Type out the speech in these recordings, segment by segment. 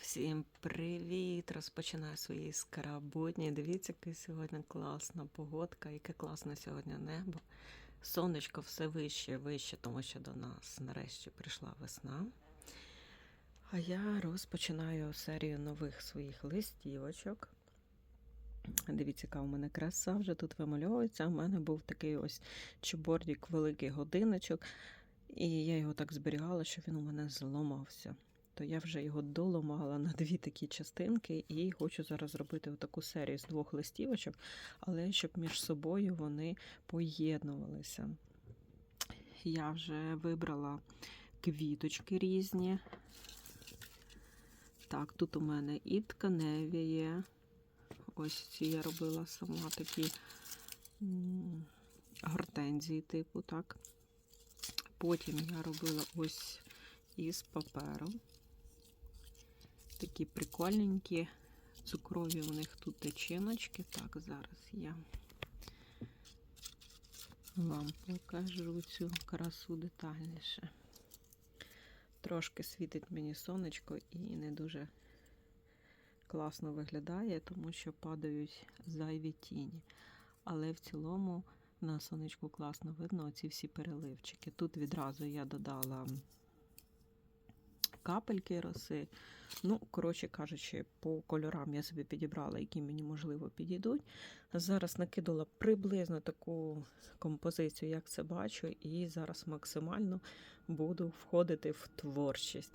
Всім привіт! Розпочинаю свої скарабутні. Дивіться, яка сьогодні класна погодка, яке класне сьогодні небо. Сонечко все вище, вище, тому що до нас нарешті прийшла весна. А я розпочинаю серію нових своїх листівочок. Дивіться, яка у мене краса вже тут вимальовується. У мене був такий ось чобордік, великий годиночок, і я його так зберігала, що він у мене зламався то я вже його доламала на дві такі частинки і хочу зараз зробити таку серію з двох листівочок, але щоб між собою вони поєднувалися. Я вже вибрала квіточки різні. Так, тут у мене і тканеві є. Ось ці я робила сама такі гортензії, типу, так. Потім я робила ось із паперу. Такі прикольненькі, цукрові у них тут течіночки. Так, зараз я вам покажу цю красу детальніше. Трошки світить мені сонечко і не дуже класно виглядає, тому що падають зайві тіні. Але в цілому на сонечку класно видно оці всі переливчики. Тут відразу я додала капельки роси. Ну, коротше кажучи, по кольорам я собі підібрала, які мені можливо підійдуть. Зараз накидала приблизно таку композицію, як це бачу, і зараз максимально буду входити в творчість.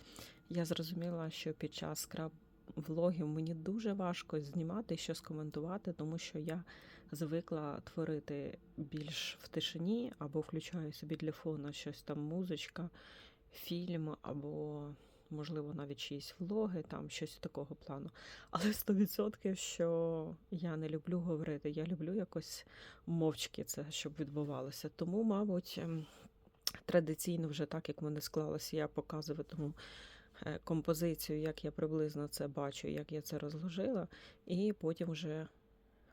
Я зрозуміла, що під час скраб влогів мені дуже важко знімати щось коментувати, тому що я звикла творити більш в тишині або включаю собі для фону щось там музичка, фільм або можливо, навіть чиїсь влоги, там щось такого плану. Але 100% що я не люблю говорити, я люблю якось мовчки це, щоб відбувалося. Тому, мабуть, ем, традиційно вже так, як мене склалося, я показуватиму е, композицію, як я приблизно це бачу, як я це розложила, і потім вже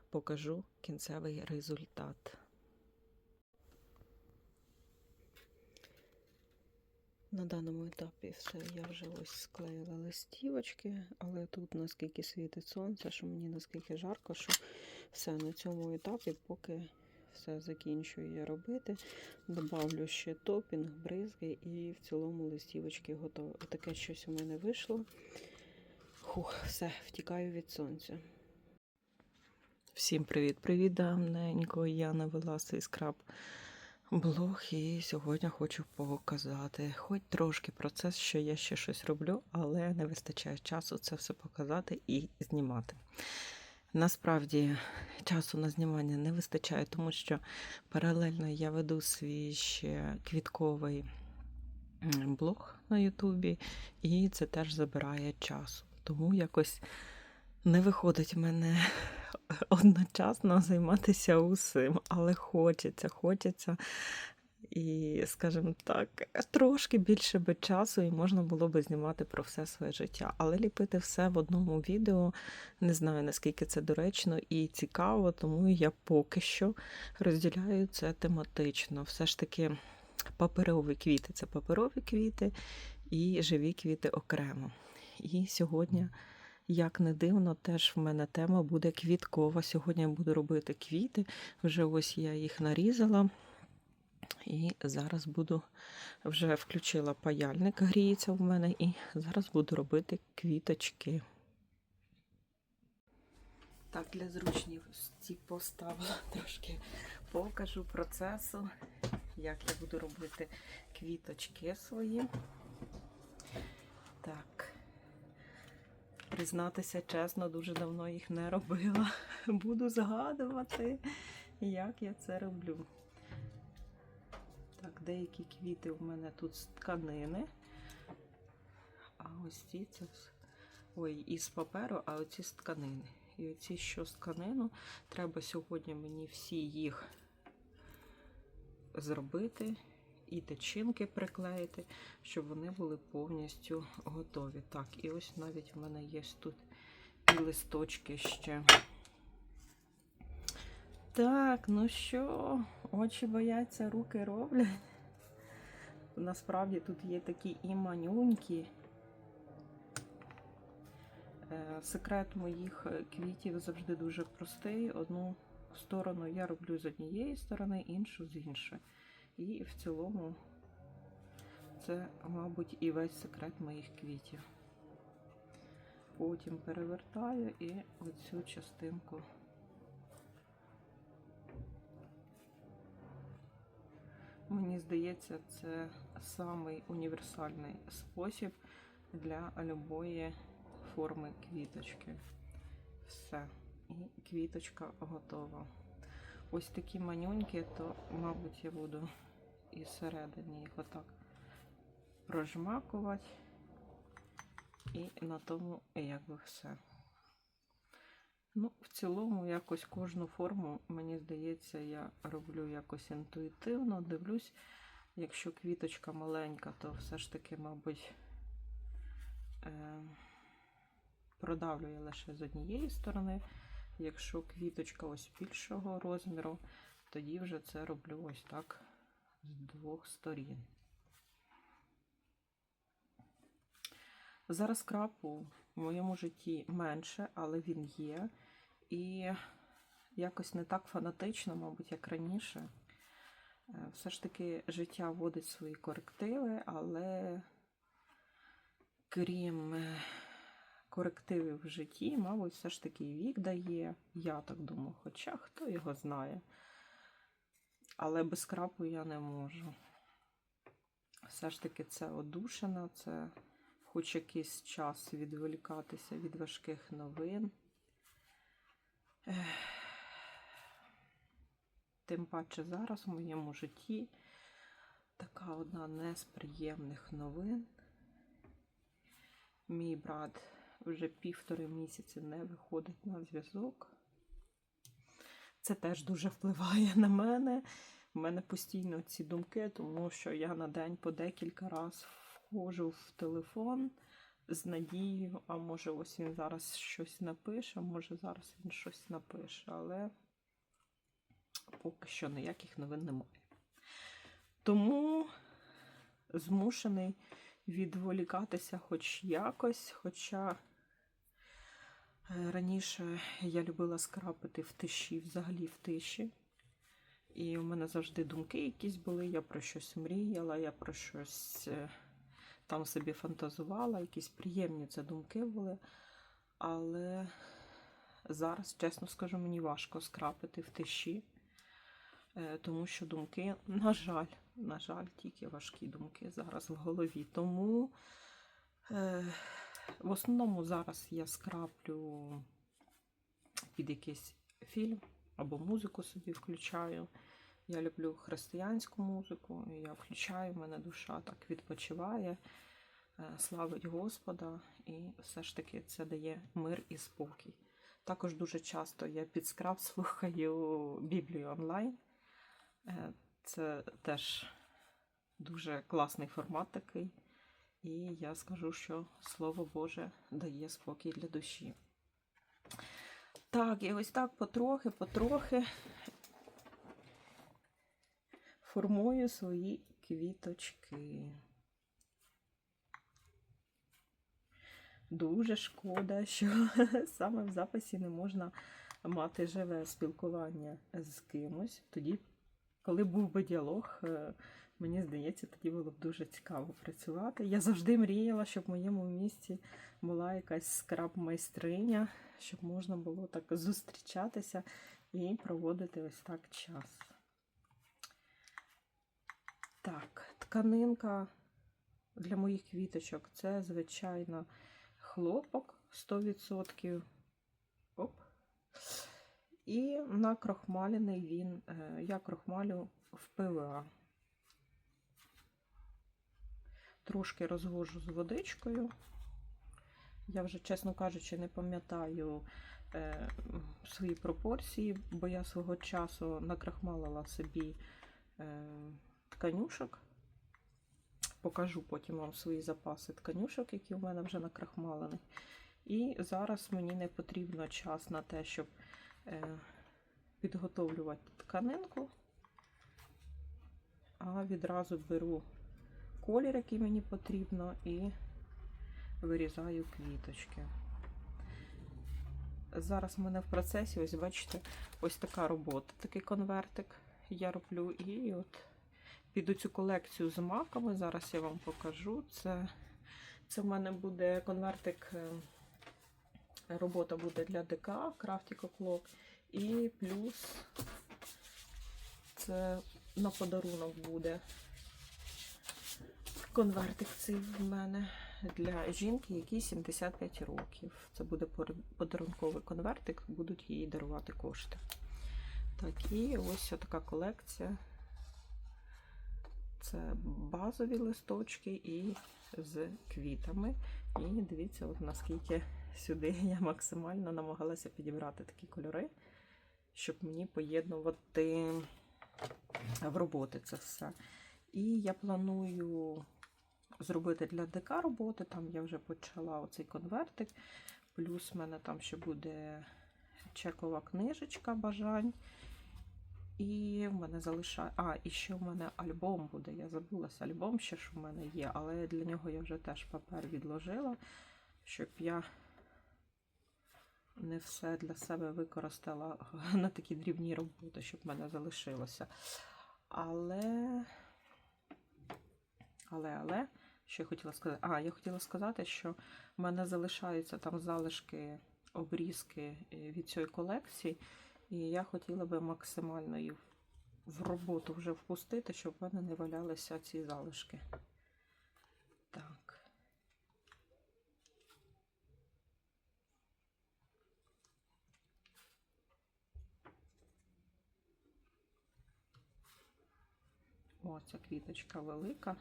покажу кінцевий результат. На даному етапі все, я вже ось склеїла листівочки, але тут наскільки світить сонце, що мені наскільки жарко, що все на цьому етапі, поки все закінчую я робити, добавлю ще топінг, бризги і в цілому листівочки готові. Таке щось у мене вийшло. Хух, все, втікаю від сонця. Всім привіт-привіт, давненько. Я навела цей скраб блог і сьогодні хочу показати хоч трошки процес, що я ще щось роблю, але не вистачає часу це все показати і знімати. Насправді часу на знімання не вистачає, тому що паралельно я веду свій ще квітковий блог на Ютубі, і це теж забирає часу. Тому якось не виходить в мене одночасно займатися усім, але хочеться, хочеться. І, скажімо так, трошки більше би часу, і можна було би знімати про все своє життя. Але ліпити все в одному відео не знаю, наскільки це доречно і цікаво, тому я поки що розділяю це тематично. Все ж таки, паперові квіти це паперові квіти і живі квіти окремо. І сьогодні. Як не дивно, теж в мене тема буде квіткова. Сьогодні я буду робити квіти. Вже ось я їх нарізала. І зараз буду вже включила паяльник, гріється в мене, і зараз буду робити квіточки. Так, для зручності поставила трошки покажу процесу, як я буду робити квіточки свої. Так. Признатися чесно, дуже давно їх не робила. Буду згадувати, як я це роблю. Так, деякі квіти в мене тут з тканини. А ось ці це ой, із паперу, а оці з тканини. І оці, що з тканину, треба сьогодні мені всі їх зробити і течінки приклеїти, щоб вони були повністю готові. Так, і ось навіть в мене є тут і листочки ще. Так, ну що, очі бояться, руки роблять. Насправді тут є такі і манюнькі, Е, Секрет моїх квітів завжди дуже простий. Одну сторону я роблю з однієї сторони, іншу з іншої. І в цілому це, мабуть, і весь секрет моїх квітів. Потім перевертаю і оцю частинку. Мені здається, це самий універсальний спосіб для любої форми квіточки. Все. І квіточка готова. Ось такі манюньки, то, мабуть, я буду і всередині їх отак прожмакувати. І на тому якби все. Ну, в цілому, якось кожну форму, мені здається, я роблю якось інтуїтивно, дивлюсь. Якщо квіточка маленька, то все ж таки, мабуть, е, продавлюю лише з однієї сторони. Якщо квіточка ось більшого розміру, тоді вже це роблю ось так з двох сторін. Зараз крапу в моєму житті менше, але він є. І якось не так фанатично, мабуть, як раніше. Е, Все ж таки життя вводить свої корективи, але крім е, корективів в житті, мабуть, все ж таки вік дає. Я так думаю, хоча хто його знає. Але без крапу я не можу. Все ж таки це одушина, це хоч якийсь час відволікатися від важких новин. Ех. Тим паче зараз в моєму житті така одна з приємних новин. Мій брат вже півтори місяці не виходить на зв'язок. Це теж дуже впливає на мене. У мене постійно ці думки, тому що я на день по декілька разів входжу в телефон з надією, а може ось він зараз щось напише, а може зараз він щось напише, але поки що ніяких новин немає. Тому змушений відволікатися хоч якось, хоча раніше я любила скрапити в тиші, взагалі в тиші. І у мене завжди думки якісь були, я про щось мріяла, я про щось е, там собі фантазувала, якісь приємні це думки були. Але зараз, чесно скажу, мені важко скрапити в тиші, е, тому що думки, на жаль, на жаль, тільки важкі думки зараз в голові. Тому е, в основному зараз я скраплю під якийсь фільм або музику собі включаю. Я люблю християнську музику, я включаю, в мене душа так відпочиває, е, славить Господа, і все ж таки це дає мир і спокій. Також дуже часто я під скраб слухаю Біблію онлайн. Е, Це теж дуже класний формат такий. І я скажу, що Слово Боже дає спокій для душі. Так, і ось так потрохи, потрохи формую свої квіточки. Дуже шкода, що саме в записі не можна мати живе спілкування з кимось. Тоді, коли був би діалог, е, мені здається, тоді було б дуже цікаво працювати. Я завжди мріяла, щоб в моєму місті була якась скраб-майстриня, щоб можна було так зустрічатися і проводити ось так час. Так, тканинка для моїх квіточок це, звичайно, хлопок 100%. Оп. І накрохмалений він, е, я крохмалю в ПВА. Трошки розвожу з водичкою. Я вже, чесно кажучи, не пам'ятаю е, свої пропорції, бо я свого часу накрахмалила собі е, тканюшок. Покажу потім вам свої запаси тканюшок, які в мене вже накрахмалені. І зараз мені не потрібно час на те, щоб е, підготовлювати тканинку, а відразу беру колір, який мені потрібно, і вирізаю квіточки. зараз в мене в процесі, ось бачите, ось така робота, такий конвертик я роблю. І от під цю колекцію з маками, зараз я вам покажу. Це, це в мене буде конвертик, е, робота буде для ДК, Crafty Clock. І плюс це на подарунок буде конвертик цей в мене для жінки, якій 75 років. Це буде подарунковий конвертик, будуть їй дарувати кошти. Так, і ось така колекція. Це базові листочки і з квітами. І дивіться, от наскільки сюди я максимально намагалася підібрати такі кольори, щоб мені поєднувати в роботи це все. І я планую зробити для ДК роботи. Там я вже почала оцей конвертик. Плюс в мене там ще буде чекова книжечка бажань. І в мене залишає. А, і ще в мене альбом буде. Я забулася альбом ще, що в мене є, але для нього я вже теж папер відложила, щоб я не все для себе використала на такі дрібні роботи, щоб в мене залишилося. Але, але, але, що я хотіла сказати? А, я хотіла сказати, що в мене залишаються там залишки, обрізки е, від цієї колекції, і я хотіла би максимально їх в роботу вже впустити, щоб в мене не валялися ці залишки. Так. О, квіточка велика.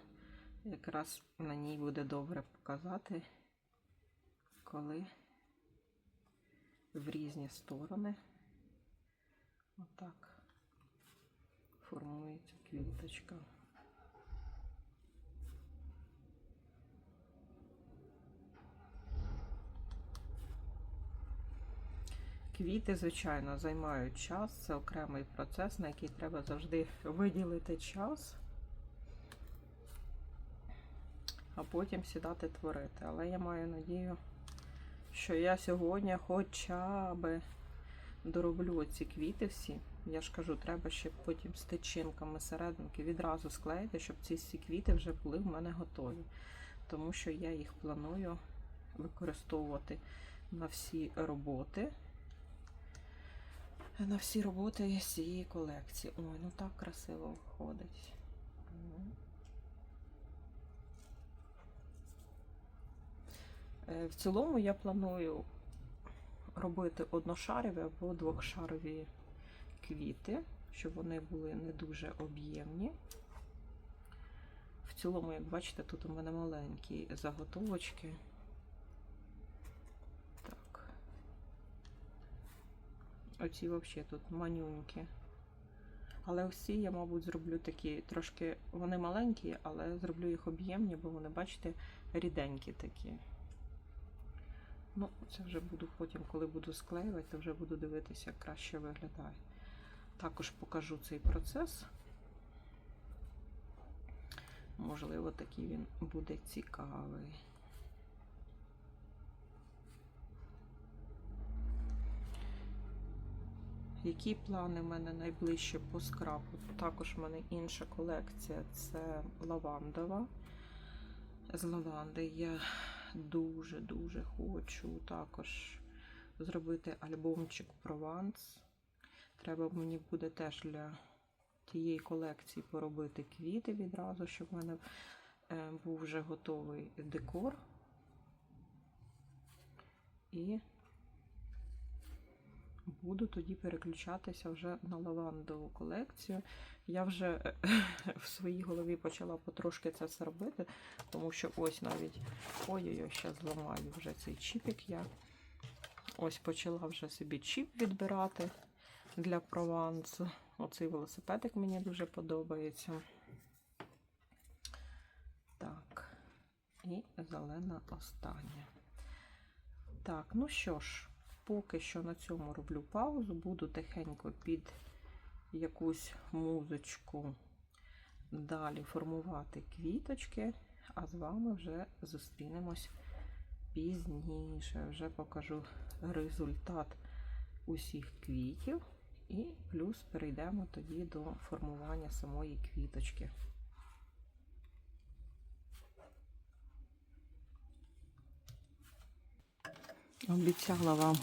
Якраз на ній буде добре показати, коли в різні сторони отак формується квіточка. Квіти, звичайно, займають час, це окремий процес, на який треба завжди виділити час, а потім сідати творити. Але я маю надію, що я сьогодні хоча б дороблю ці квіти всі. Я ж кажу, треба ще потім з тичинками серединки відразу склеїти, щоб ці всі квіти вже були в мене готові. Тому що я їх планую використовувати на всі роботи. На всі роботи з цієї колекції. Ой, ну так красиво виходить. Мгм. Е, В цілому я планую робити одношарові або двохшарові квіти, щоб вони були не дуже об'ємні. В цілому, як бачите, тут у мене маленькі заготовочки. Так. Оці взагалі тут манюнькі. Але ці я, мабуть, зроблю такі трошки, вони маленькі, але зроблю їх об'ємні, бо вони, бачите, ріденькі такі. Ну, це вже буду потім, коли буду склеювати, то вже буду дивитися, як краще виглядає. Також покажу цей процес. Можливо, такий він буде цікавий. Які плани в мене найближче по скрапу? Також в мене інша колекція це лавандова. З лаванди я дуже-дуже хочу також зробити альбомчик Прованс. Треба мені буде теж для тієї колекції поробити квіти відразу, щоб в мене е, був вже готовий декор. І буду тоді переключатися вже на лавандову колекцію. Я вже е, в своїй голові почала потрошки це все робити, тому що ось навіть ой-ой-ой, ще зламаю вже цей чіпік я. Ось почала вже собі чіп відбирати для провансу. Оцей велосипедик мені дуже подобається. Так, і зелена остання. Так, ну що ж, поки що на цьому роблю паузу, буду тихенько під якусь музичку далі формувати квіточки, а з вами вже зустрінемось пізніше вже покажу результат усіх квітів. І плюс перейдемо тоді до формування самої квіточки. Обіцяла вам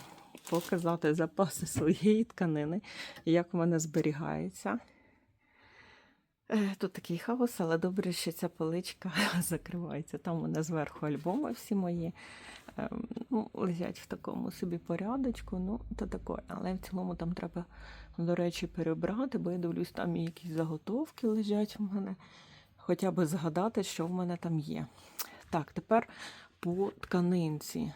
показати запаси своєї тканини, як в мене зберігається. Е, Тут такий хаос, але добре, що ця поличка закривається. Там у мене зверху альбоми всі мої ем, ну, лежать в такому собі порядочку. Ну, то таке. Але в цілому там треба, до речі, перебрати, бо я дивлюсь, там якісь заготовки лежать у мене. Хоча б згадати, що в мене там є. Так, тепер по тканинці.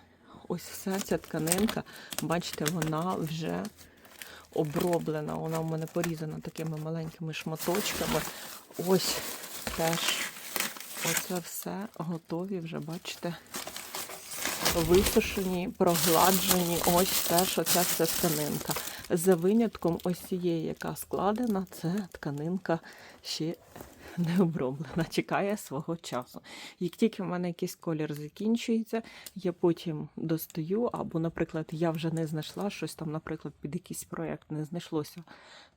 Ось вся ця тканинка, бачите, вона вже оброблена. Вона у мене порізана такими маленькими шматочками. Ось теж оце все готові вже, бачите, висушені, прогладжені. Ось теж оця вся тканинка. За винятком ось цієї, яка складена, це тканинка ще не оброблена, чекає свого часу. Як тільки в мене якийсь колір закінчується, я потім достаю, або, наприклад, я вже не знайшла щось там, наприклад, під якийсь проєкт не знайшлося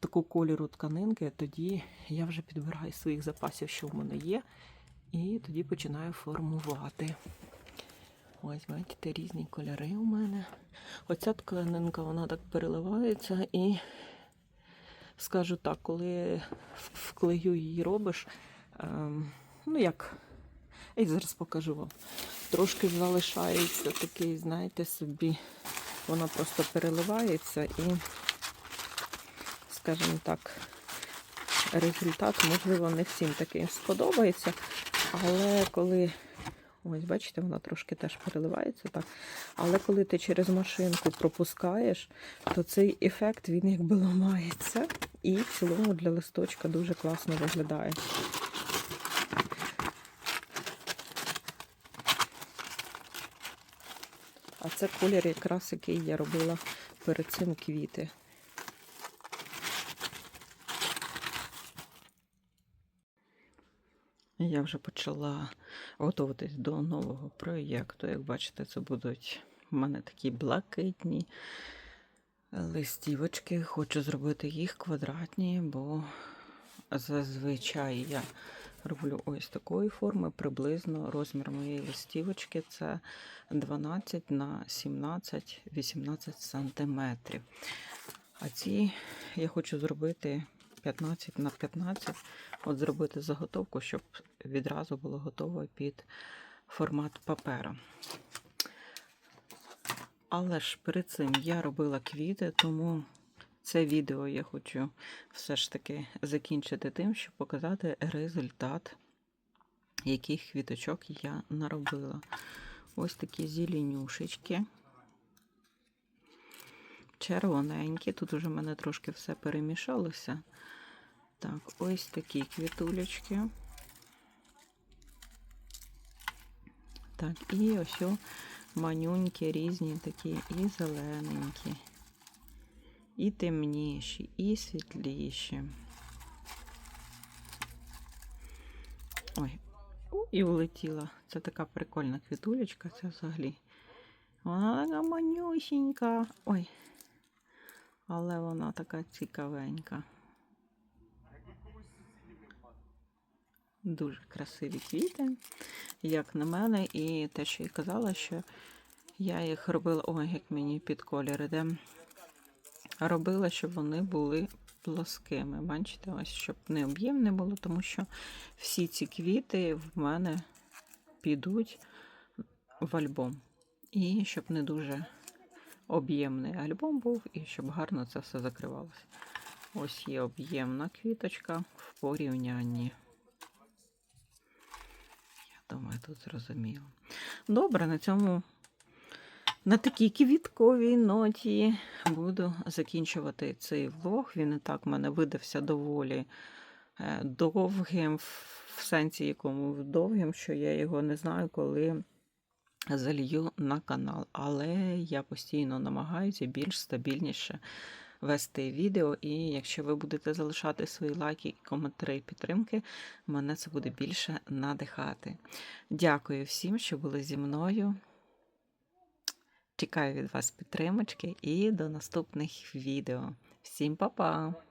такого кольору тканинки, тоді я вже підбираю своїх запасів, що в мене є, і тоді починаю формувати. Ось, бачите, різні кольори у мене. Оця тканинка, вона так переливається і скажу так, коли в- вклею її робиш, ем, ну як, я зараз покажу вам. Трошки залишається такий, знаєте, собі, вона просто переливається і, скажімо так, результат, можливо, не всім такий сподобається, але коли. Ось, бачите, вона трошки теж переливається так. Але коли ти через машинку пропускаєш, то цей ефект він якби ламається і в цілому для листочка дуже класно виглядає. А це колір якраз, який я робила перед цим квіти. Я вже почала готуватись до нового проєкту. Як бачите, це будуть в мене такі блакитні листівочки. Хочу зробити їх квадратні, бо зазвичай я роблю ось такої форми. Приблизно розмір моєї листівочки це 12 на 17-18 сантиметрів. А ці я хочу зробити 15 на 15, от зробити заготовку, щоб відразу було готово під формат папера. Але ж перед цим я робила квіти, тому це відео я хочу все ж таки закінчити тим, щоб показати результат, яких квіточок я наробила. Ось такі зеленюшечки. Червоненькі. Тут уже в мене трошки все перемішалося. Так, ось такі квітулечки. Так, і ось манюнькі різні такі і зелененькі, і темніші, і світліші. Ой, і улетіла. Це така прикольна квітулечка, це взагалі. Вона така манюсінька. Ой. Але вона така цікавенька. Дуже красиві квіти, як на мене, і те, що я казала, що я їх робила, ой, як мені під колір іде. Робила, щоб вони були плоскими. Бачите, ось щоб не об'ємне було, тому що всі ці квіти в мене підуть в альбом. І щоб не дуже об'ємний альбом був, і щоб гарно це все закривалося. Ось є об'ємна квіточка в порівнянні. Думаю, тут зрозуміло. Добре, на цьому, на такій квітковій ноті буду закінчувати цей влог. Він і так в мене видався доволі е, довгим, в сенсі якому довгим, що я його не знаю, коли залью на канал. Але я постійно намагаюся більш стабільніше вести відео. І якщо ви будете залишати свої лайки і коментарі підтримки, мене це буде більше надихати. Дякую всім, що були зі мною. Чекаю від вас підтримочки і до наступних відео. Всім па-па!